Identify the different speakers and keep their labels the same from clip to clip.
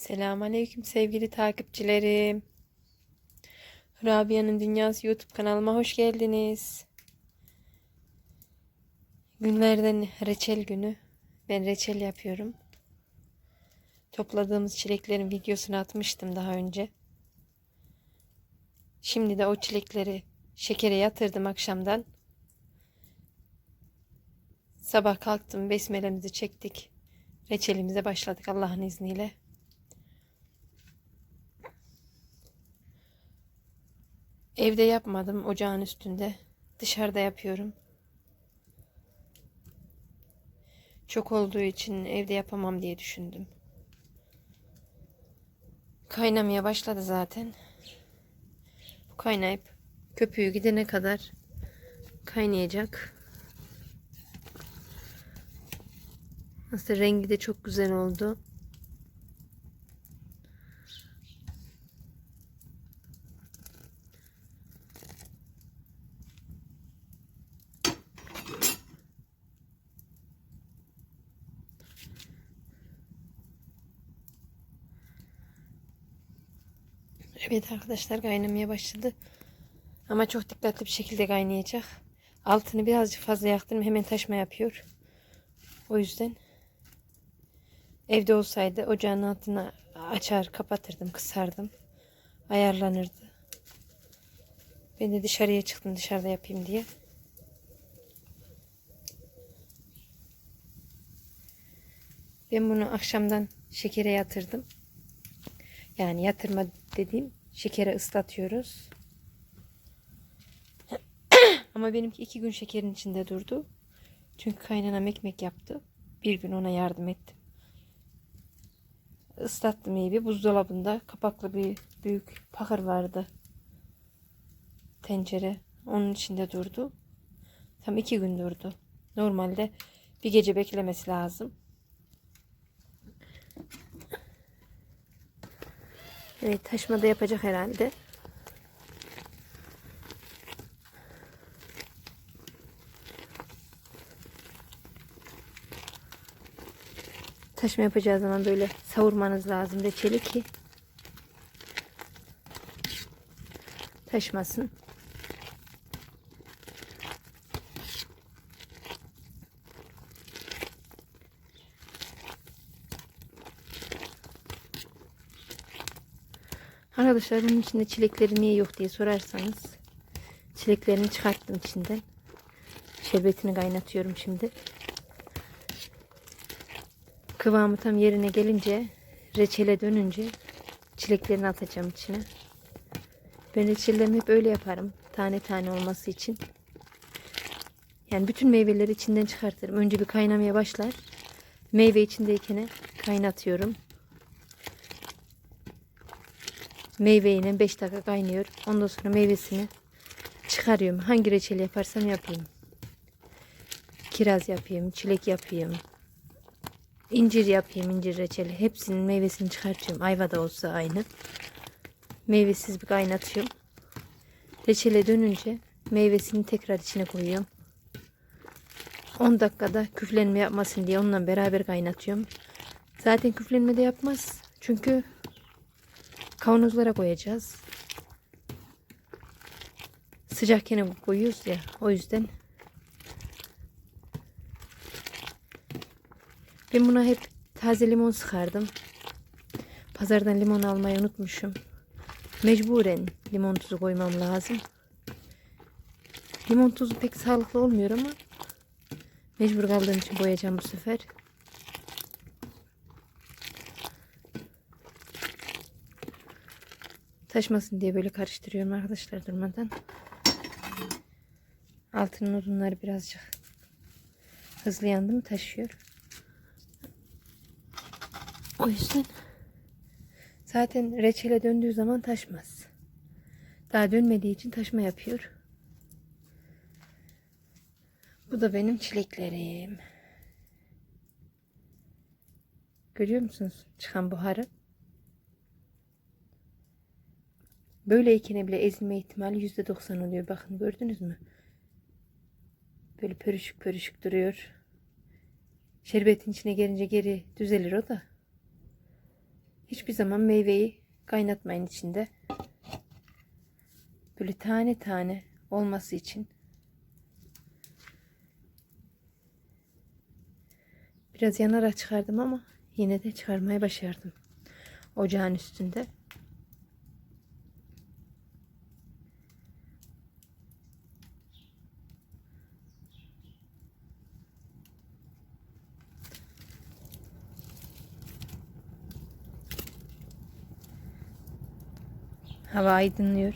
Speaker 1: Selamünaleyküm sevgili takipçilerim. Rabia'nın Dünyası YouTube kanalıma hoş geldiniz. Günlerden reçel günü. Ben reçel yapıyorum. Topladığımız çileklerin videosunu atmıştım daha önce. Şimdi de o çilekleri şekere yatırdım akşamdan. Sabah kalktım, besmelemizi çektik. Reçelimize başladık Allah'ın izniyle. Evde yapmadım ocağın üstünde. Dışarıda yapıyorum. Çok olduğu için evde yapamam diye düşündüm. Kaynamaya başladı zaten. Bu kaynayıp köpüğü gidene kadar kaynayacak. Aslında rengi de çok güzel oldu. Evet arkadaşlar kaynamaya başladı. Ama çok dikkatli bir şekilde kaynayacak. Altını birazcık fazla yaktım hemen taşma yapıyor. O yüzden evde olsaydı ocağın altını açar kapatırdım kısardım. Ayarlanırdı. Ben de dışarıya çıktım dışarıda yapayım diye. Ben bunu akşamdan şekere yatırdım. Yani yatırma dediğim şekere ıslatıyoruz. Ama benimki iki gün şekerin içinde durdu. Çünkü kaynanam ekmek yaptı. Bir gün ona yardım ettim. Islattım iyi bir buzdolabında kapaklı bir büyük pakır vardı. Tencere. Onun içinde durdu. Tam iki gün durdu. Normalde bir gece beklemesi lazım. Evet taşmada yapacak herhalde. Taşma yapacağı zaman böyle savurmanız lazım reçeli ki taşmasın. Arkadaşlar bunun içinde çilekleri niye yok diye sorarsanız çileklerini çıkarttım içinden. Şerbetini kaynatıyorum şimdi. Kıvamı tam yerine gelince reçele dönünce çileklerini atacağım içine. Ben reçellerimi hep öyle yaparım. Tane tane olması için. Yani bütün meyveleri içinden çıkartırım. Önce bir kaynamaya başlar. Meyve içindeyken kaynatıyorum. Meyveyle 5 dakika kaynıyor. Ondan sonra meyvesini çıkarıyorum. Hangi reçeli yaparsam yapayım. Kiraz yapayım, çilek yapayım. incir yapayım, incir reçeli. Hepsinin meyvesini çıkartıyorum. Ayva da olsa aynı. Meyvesiz bir kaynatıyorum. Reçele dönünce meyvesini tekrar içine koyuyorum. 10 dakikada küflenme yapmasın diye onunla beraber kaynatıyorum. Zaten küflenme de yapmaz. Çünkü kavanozlara koyacağız. Sıcakken koyuyoruz ya o yüzden. Ben buna hep taze limon sıkardım. Pazardan limon almayı unutmuşum. Mecburen limon tuzu koymam lazım. Limon tuzu pek sağlıklı olmuyor ama mecbur kaldığım için koyacağım bu sefer. Taşmasın diye böyle karıştırıyorum arkadaşlar durmadan. Altının odunları birazcık hızlı yandı mı taşıyor. O yüzden zaten reçele döndüğü zaman taşmaz. Daha dönmediği için taşma yapıyor. Bu da benim çileklerim. Görüyor musunuz çıkan buharı? Böyleyken bile ezilme ihtimali %90 oluyor. Bakın gördünüz mü? Böyle pörüşük pörüşük duruyor. Şerbetin içine gelince geri düzelir o da. Hiçbir zaman meyveyi kaynatmayın içinde. Böyle tane tane olması için. Biraz yanarak çıkardım ama yine de çıkarmayı başardım. Ocağın üstünde. Hava aydınlıyor.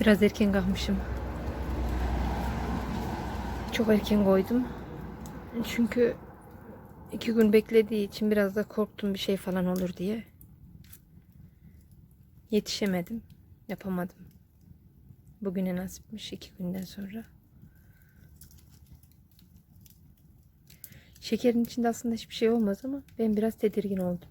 Speaker 1: Biraz erken kalkmışım. Çok erken koydum. Çünkü iki gün beklediği için biraz da korktum bir şey falan olur diye. Yetişemedim. Yapamadım. Bugüne nasipmiş iki günden sonra. Şekerin içinde aslında hiçbir şey olmaz ama ben biraz tedirgin oldum.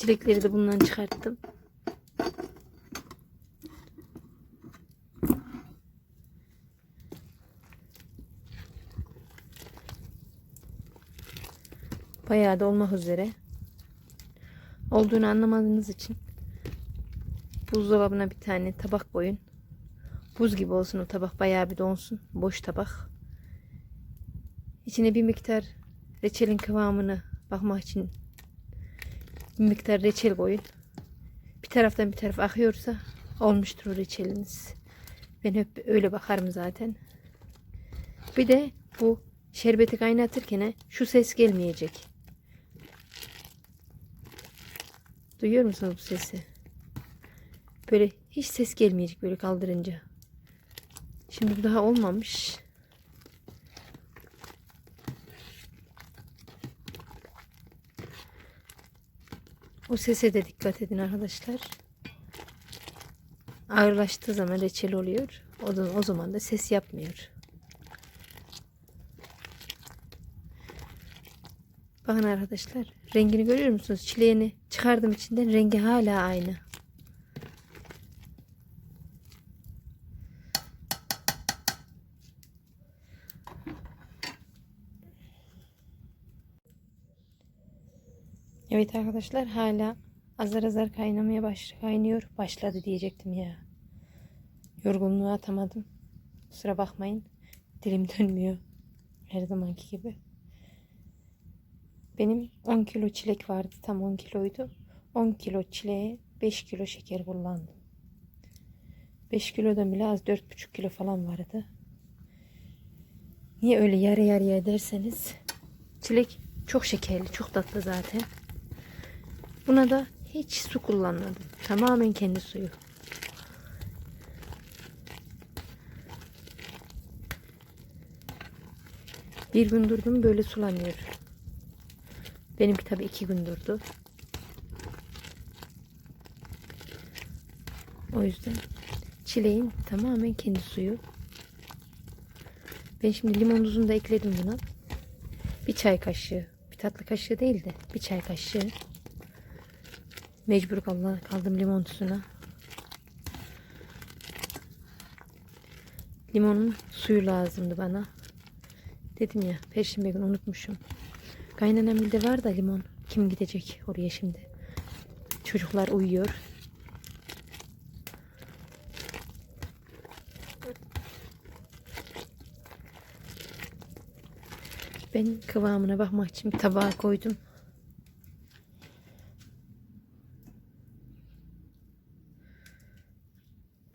Speaker 1: Çilekleri de bundan çıkarttım. Bayağı da olmak üzere. Olduğunu anlamadığınız için buzdolabına bir tane tabak koyun. Buz gibi olsun o tabak bayağı bir donsun. Boş tabak. İçine bir miktar reçelin kıvamını bakmak için bir miktar reçel koyun. Bir taraftan bir taraf akıyorsa olmuştur reçeliniz. Ben hep öyle bakarım zaten. Bir de bu şerbeti kaynatırken şu ses gelmeyecek. Duyuyor musunuz bu sesi? Böyle hiç ses gelmeyecek böyle kaldırınca. Şimdi daha olmamış. O sese de dikkat edin arkadaşlar. Ağırlaştığı zaman reçel oluyor. O, da, o zaman da ses yapmıyor. Bakın arkadaşlar. Rengini görüyor musunuz? Çileğini çıkardım içinden. Rengi hala aynı. Evet arkadaşlar hala azar azar kaynamaya baş kaynıyor. Başladı diyecektim ya. Yorgunluğu atamadım. Kusura bakmayın. Dilim dönmüyor. Her zamanki gibi. Benim 10 kilo çilek vardı. Tam 10 kiloydu. 10 kilo çileğe 5 kilo şeker kullandım. 5 kilodan bile az 4,5 kilo falan vardı. Niye öyle yarı yarıya derseniz çilek çok şekerli, çok tatlı zaten. Buna da hiç su kullanmadım. Tamamen kendi suyu. Bir gün durdum böyle sulanıyor. Benimki tabii iki gün durdu. O yüzden çileğin tamamen kendi suyu. Ben şimdi limon tuzunu da ekledim buna. Bir çay kaşığı. Bir tatlı kaşığı değil de bir çay kaşığı. Mecbur kaldım, limon tuzuna. Limonun suyu lazımdı bana. Dedim ya perşembe günü unutmuşum. Kaynanam de var da limon. Kim gidecek oraya şimdi? Çocuklar uyuyor. Ben kıvamına bakmak için bir tabağa koydum.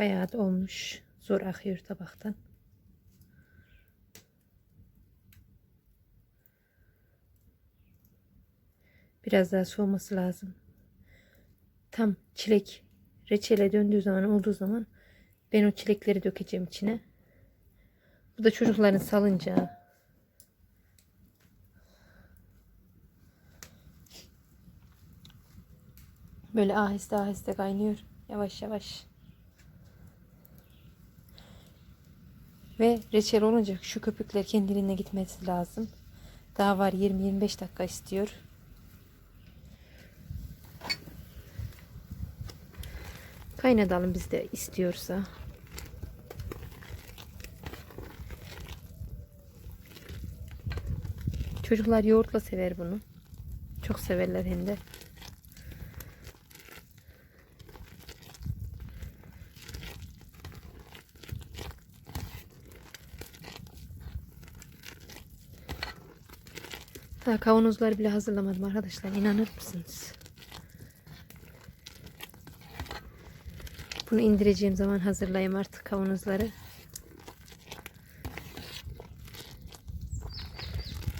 Speaker 1: Bayağı da olmuş. Zor akıyor tabaktan. Biraz daha soğuması lazım. Tam çilek reçele döndüğü zaman olduğu zaman ben o çilekleri dökeceğim içine. Bu da çocukların salıncağı. Böyle aheste aheste kaynıyor. Yavaş yavaş. Ve reçel olunca şu köpükler kendiliğine gitmesi lazım. Daha var 20-25 dakika istiyor. Kaynatalım biz de istiyorsa. Çocuklar yoğurtla sever bunu. Çok severler hem de. Daha kavanozları bile hazırlamadım arkadaşlar. İnanır mısınız? Bunu indireceğim zaman hazırlayayım artık kavanozları.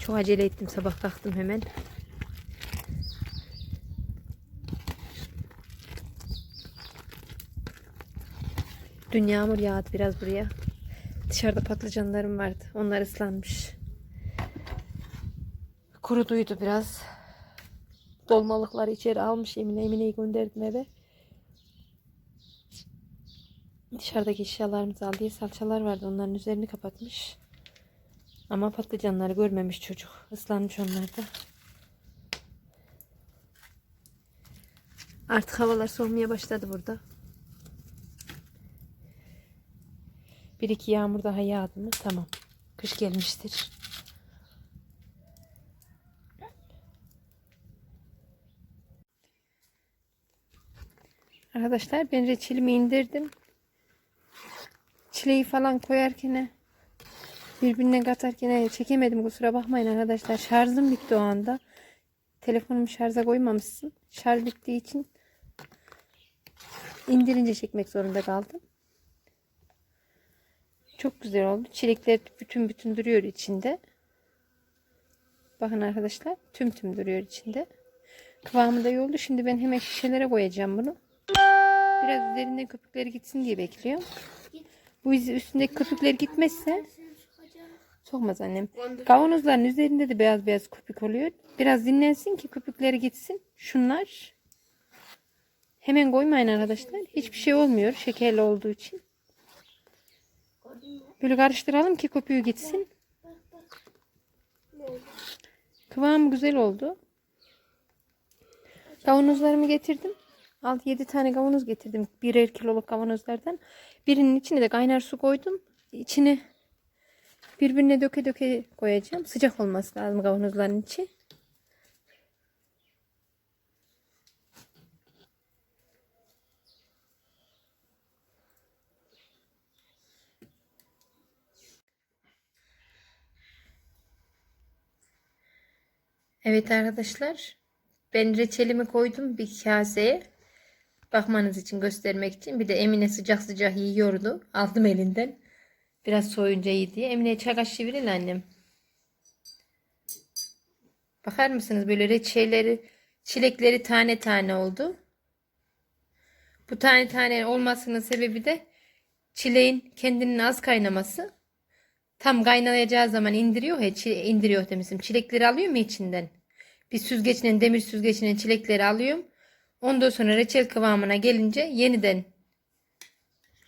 Speaker 1: Çok acele ettim. Sabah kalktım hemen. Dün yağmur yağdı biraz buraya. Dışarıda patlıcanlarım vardı. Onlar ıslanmış. Kuruduydu biraz. Dolmalıkları içeri almış Emine. Emine'yi gönderdim eve. Dışarıdaki eşyalarımızı al diye salçalar vardı. Onların üzerini kapatmış. Ama patlıcanları görmemiş çocuk. Islanmış onlar da. Artık havalar soğumaya başladı burada. Bir iki yağmur daha yağdı mı? Tamam. Kış gelmiştir. Arkadaşlar ben reçelimi indirdim. Çileği falan koyarken birbirine katarken çekemedim kusura bakmayın arkadaşlar. Şarjım bitti o anda. Telefonumu şarja koymamışsın. Şarj bittiği için indirince çekmek zorunda kaldım. Çok güzel oldu. Çilekler bütün bütün duruyor içinde. Bakın arkadaşlar tüm tüm duruyor içinde. Kıvamı da iyi oldu. Şimdi ben hemen şişelere koyacağım bunu. Biraz üzerinden köpükleri gitsin diye bekliyorum. Bu üstündeki köpükler gitmezse sokmaz annem. Kavanozların üzerinde de beyaz beyaz köpük oluyor. Biraz dinlensin ki köpükleri gitsin. Şunlar. Hemen koymayın arkadaşlar. Hiçbir şey olmuyor şekerli olduğu için. Böyle karıştıralım ki köpüğü gitsin. Kıvamı güzel oldu. Kavanozlarımı getirdim. 6-7 tane kavanoz getirdim. Birer kiloluk kavanozlardan. Birinin içine de kaynar su koydum. İçine birbirine döke döke koyacağım. Sıcak olması lazım kavanozların içi. Evet arkadaşlar. Ben reçelimi koydum bir kaseye. Bakmanız için göstermek için. Bir de Emine sıcak sıcak yiyordu. Aldım elinden. Biraz soyunca iyi diye. Emine çay annem. Bakar mısınız böyle reçelleri, çilekleri tane tane oldu. Bu tane tane olmasının sebebi de çileğin kendinin az kaynaması. Tam kaynayacağı zaman indiriyor ya, indiriyor demişim. Çilekleri alıyor mu içinden? Bir süzgeçle, demir süzgeçle çilekleri alıyorum. Ondan sonra reçel kıvamına gelince yeniden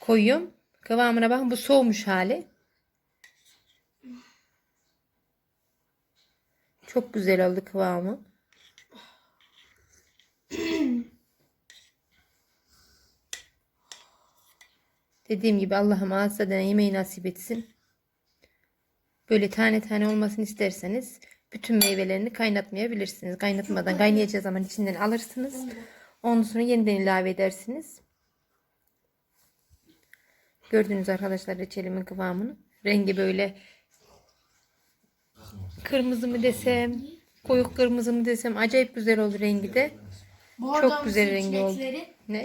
Speaker 1: koyuyorum. Kıvamına bakın bu soğumuş hali. Çok güzel oldu kıvamı. Dediğim gibi Allah'ım ağız tadına yemeği nasip etsin. Böyle tane tane olmasını isterseniz bütün meyvelerini kaynatmayabilirsiniz. Kaynatmadan kaynayacağı zaman içinden alırsınız. Ondan sonra yeniden ilave edersiniz. Gördünüz arkadaşlar reçelimin kıvamını. Rengi böyle kırmızı mı desem, koyu kırmızı mı desem acayip güzel oldu rengi de.
Speaker 2: Bordo
Speaker 1: Çok güzel rengi oldu. Ne?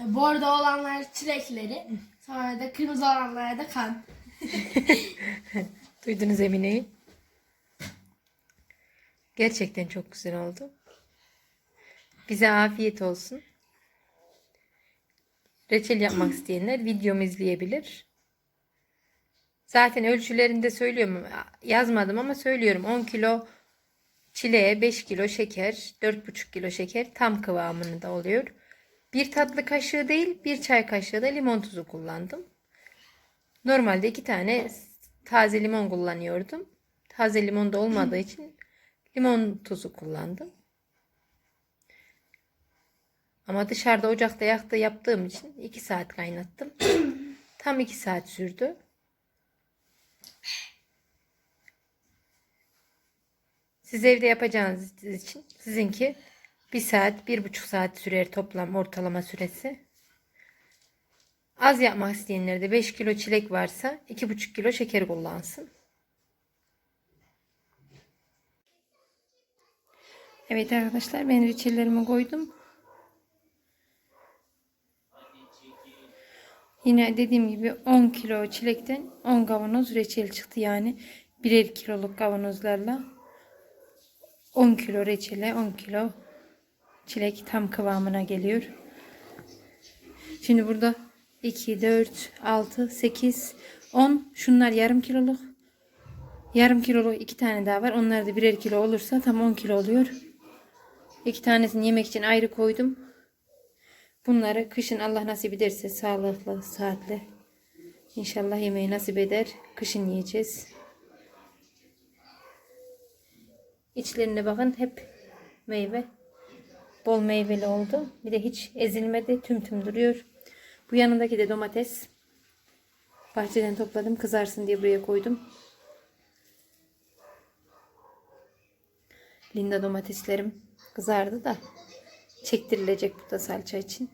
Speaker 2: e, Bordo olanlar çilekleri. Sonra da kırmızı olanlara da kan.
Speaker 1: Duydunuz Emine'yi. Gerçekten çok güzel oldu. Bize afiyet olsun. Reçel yapmak isteyenler videomu izleyebilir. Zaten ölçülerinde söylüyorum. Yazmadım ama söylüyorum. 10 kilo çileğe 5 kilo şeker, 4,5 kilo şeker tam kıvamında oluyor. Bir tatlı kaşığı değil, bir çay kaşığı da limon tuzu kullandım. Normalde iki tane taze limon kullanıyordum. Taze limon da olmadığı için limon tuzu kullandım. Ama dışarıda ocakta yakta yaptığım için 2 saat kaynattım. Tam 2 saat sürdü. Siz evde yapacağınız için sizinki bir saat, bir buçuk saat sürer toplam ortalama süresi. Az yapmak isteyenler de 5 kilo çilek varsa 2,5 kilo şeker kullansın. Evet arkadaşlar ben reçellerimi koydum. Yine dediğim gibi 10 kilo çilekten 10 kavanoz reçel çıktı yani. Birer kiloluk kavanozlarla 10 kilo reçele 10 kilo çilek tam kıvamına geliyor. Şimdi burada 2, 4, 6, 8, 10 şunlar yarım kiloluk. Yarım kiloluk iki tane daha var. Onlar da birer kilo olursa tam 10 kilo oluyor. İki tanesini yemek için ayrı koydum. Bunları kışın Allah nasip ederse sağlıklı, saatli. İnşallah yemeği nasip eder. Kışın yiyeceğiz. İçlerine bakın hep meyve. Bol meyveli oldu. Bir de hiç ezilmedi. Tüm tüm duruyor. Bu yanındaki de domates. Bahçeden topladım. Kızarsın diye buraya koydum. Linda domateslerim kızardı da çektirilecek bu da salça için.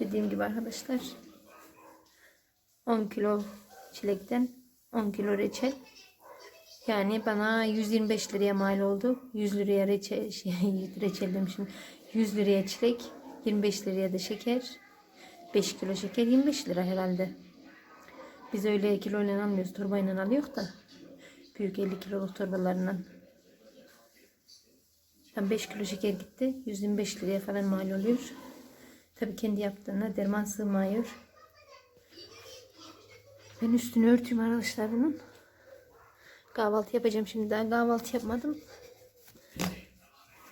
Speaker 1: Dediğim gibi arkadaşlar 10 kilo çilekten 10 kilo reçel. Yani bana 125 liraya mal oldu. 100 liraya reçel, şey, reçel demişim. 100 liraya çilek, 25 liraya da şeker. 5 kilo şeker 25 lira herhalde. Biz öyle kiloyla almıyoruz, torbayla alıyoruz da. Büyük 50 kiloluk torbalarla. Tam 5 kilo şeker gitti. 125 liraya falan mal oluyor. Tabii kendi yaptığına derman sığmıyor. Ben üstünü örtüyüm arkadaşlar bunun. Kahvaltı yapacağım şimdi daha kahvaltı yapmadım.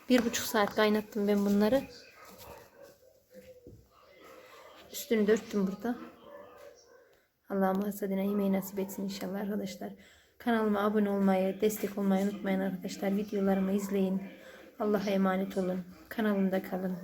Speaker 1: Bir buçuk saat kaynattım ben bunları. Üstünü de örttüm burada. Allah'ım hasadına yemeği nasip etsin inşallah arkadaşlar. Kanalıma abone olmayı, destek olmayı unutmayın arkadaşlar. Videolarımı izleyin. Allah'a emanet olun. Kanalımda kalın.